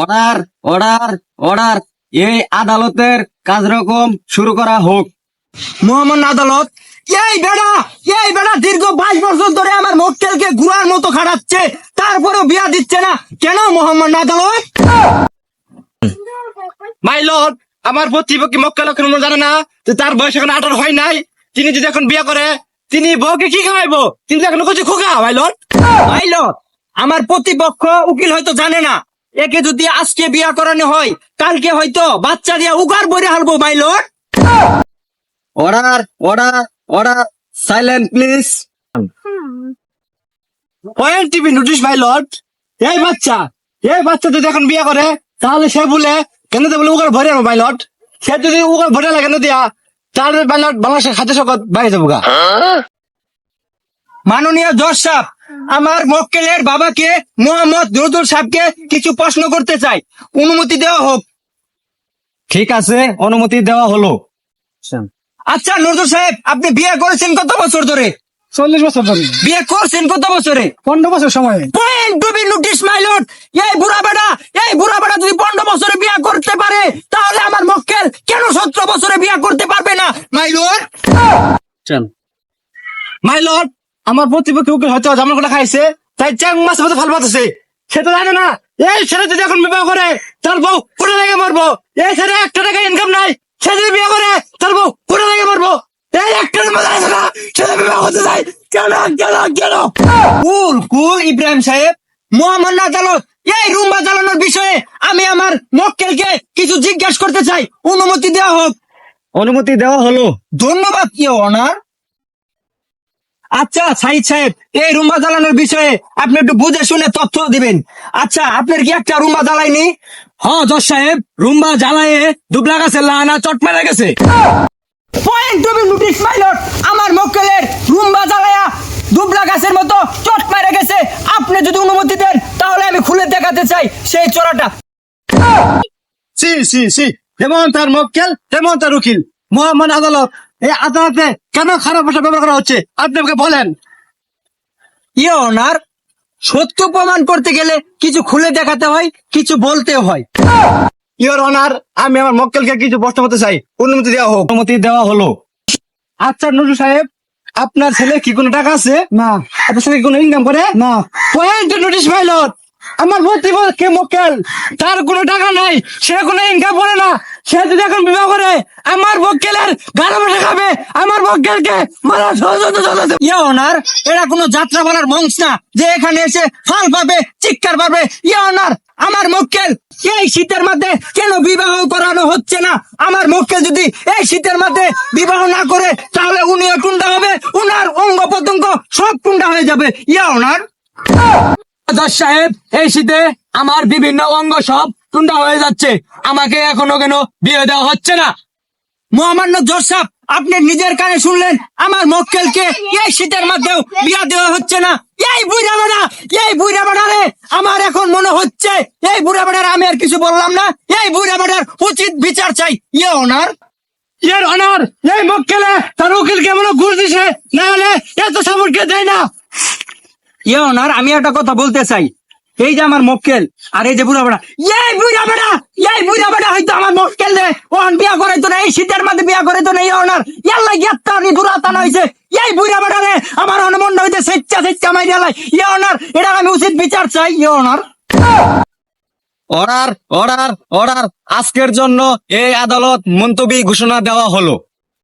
Order order order. এই আদালতের কাজরকম শুরু করা হোক। মোহাম্মদ আদালত এই বেড়া এই বেড়া দীর্ঘ বাইশ বছর ধরে আমার মক্কেলকে গুড়ার মতো খাটাচ্ছে তারপরেও বিয়া দিচ্ছে না। কেন মোহাম্মদ আদালত? মাই লর্ড আমার প্রতিপক্ষী মক্কা লক্ষণ জানে না যে তার বয়স এখন আঠারো হয় নাই। তিনি যদি এখন বিয়ে করে তিনি বউকে কি খাওয়াইবো? তিনি এখন কিছু খোকা মাই লর্ড। পাইলট আমার প্রতিপক্ষ উকিল হয়তো জানে না। একে যদি আজকে বিয়া করানো হয় কালকে হয়তো বাচ্চা দিয়া উগার বইরে হালবো pilot order order order silent please point to be notice my lord এই বাচ্চা এই বাচ্চা যদি এখন বিয়ে করে তাহলে সে বলে কেন তো বলে উগার ভরে মাই লর্ড সে যদি উগার ভরে লাগে না দিয়া তাহলে মাই লর্ড বাংলাদেশের খাদ্য জগৎ বাইরে যাব গা। মাননীয় জজ সাহেব আমার মক্কেলের বাবাকে মোহাম্মদ নজরুল সাহেবকে কিছু প্রশ্ন করতে চাই। অনুমতি দেওয়া হোক। ঠিক আছে অনুমতি দেওয়া হলো। আচ্ছা নজরুল সাহেব আপনি বিয়ে করেছেন কত বছর ধরে? চল্লিশ বছর ধরে। বিয়ে করছেন কত বছরে? পনেরো বছর সময়। Point to be notice my lord এই বুড়া বেটা এই বুড়া বেটা যদি পনেরো বছরে বিয়ে করতে পারে তাহলে আমার মক্কেল কেন সতেরো বছরে বিয়ে করতে পারবে না মাই লর্ড মাই লর্ড আমার প্রতিপক্ষী উকিল হয়তো জামার কোটা খাইছে তাই চ্যাং মাছ মতো ফাল পাচ্ছে সে তো জানে না এই ছেলে যদি এখন বিবাহ করে তার বউ কোটা লেগে মারবো? এই ছেলে একটা টাকা ইনকাম নাই সে যদি বিয়ে করে তার বউ কোটা লেগে মারবো? এই একটা মজা আছে না ছেলে বিবাহ করতে চাই কেন কেন কেন? কুল কুল ইব্রাহিম সাহেব মোহাম্মদ আদালত এই রুম্বা চালানোর বিষয়ে আমি আমার মক্কেলকে কিছু জিজ্ঞাসা করতে চাই। অনুমতি দেওয়া হোক। অনুমতি দেওয়া হলো। ধন্যবাদ কি অনার। আচ্ছা সাইদ সাহেব এই রুম্বা জ্বালানোর বিষয়ে আপনি একটু বুঝে শুনে তথ্য দিবেন। আচ্ছা আপনার কি একটা রুম্বা জ্বালায়নি? হ্যাঁ জজ সাহেব রুম্বা জ্বালায়ে দুবলা গাছে লানা চট মেরে গেছে। Point to be notice pilot আমার মক্কেলের রুম্বা জ্বালায়া দুবলা গাছের মতো চট মেরে গেছে। আপনি যদি অনুমতি দেন তাহলে আমি খুলে দেখাতে চাই সেই চোরাটা। সি সি সি যেমন তার মক্কেল তেমন তার উকিল। মোহাম্মদ আদালত এই আদালতে কেন খারাপ ভাষা ব্যবহার করা হচ্ছে? আপনি আমাকে বলেন। ইয়ে অনার সত্য প্রমাণ করতে গেলে কিছু খুলে দেখাতে হয় কিছু বলতেও হয়। ইওর অনার আমি আমার মক্কেলকে কিছু প্রশ্ন করতে চাই। অনুমতি দেওয়া হোক। অনুমতি দেওয়া হলো। আচ্ছা নুরু সাহেব আপনার ছেলে কি কোনো টাকা আছে? না। আপনার ছেলে কি কোনো ইনকাম করে? না। পয়েন্ট নোটিশ পাইলট আমার কে মক্কেল? তার কোনো টাকা নাই সে কোনো ইনকাম করে না। সে যদি এখন বিবাহ করে, আমার মক্কেলের গাড়ি বসে খাবে, আমার মক্কেলকে মারা ইয়ে অনার, এরা কোনো যাত্রা বলার মঞ্চ না, যে এখানে এসে ফাল পাবে, চিৎকার পাবে ইয়ে অনার, আমার মক্কেল এই শীতের মধ্যে কেন বিবাহ করানো হচ্ছে না? আমার মক্কেল যদি এই শীতের মধ্যে বিবাহ না করে, তাহলে উনিও টুন্ডা হবে, উনার অঙ্গ প্রত্যঙ্গ সব টুন্ডা হয়ে যাবে, ইয়া জজ সাহেব, এই শীতে আমার বিভিন্ন অঙ্গ সব টুন্ডা হয়ে যাচ্ছে। আমাকে এখনও কেন বিয়ে দেওয়া হচ্ছে না? মহামান্য জোসাফ আপনি নিজের কানে শুনলেন? আমার মক্কেলকে এই শীতের মধ্যেও বিয়া দেওয়া হচ্ছে না। এই বুড়া বেড়া এই বুড়া বেড়া রে, আমার এখন মনে হচ্ছে এই বুড়া বেড়ার আমি আর কিছু বললাম না। এই বুড়া বেড়ার উচিত বিচার চাই। ইয়ে ওনার এর অনার। এই মক্কেলে তার উকিল কেমন ঘুষ দিছে, না হলে এত সামুরকে দেয় না। ইয়ে ওনার আমি একটা কথা বলতে চাই। এই যে আমার মক্কেল, আর এই যে বুড়া বেড়া। এই বুড়া বেড়া, এই বুড়া বেড়া হয়তো আমার মক্কেল রে। ওহন বিয়া করে তো না এই শীতের মধ্যে বিয়া করে তো না ইয়ে ওনার ইয়াল্লা গিয়াত্তা নি দুরাতান হইছে। এই বুড়া বেড়া রে, আমার অনুমন্ড হইতে সেচ্চা সেচ্চা মাইরা লাই। ইয়ে ওনার এটা আমি উচিত বিচার চাই ইয়ে ওনার। Order order order. আজকের জন্য এই আদালত মন্তব্য ঘোষণা দেওয়া হলো।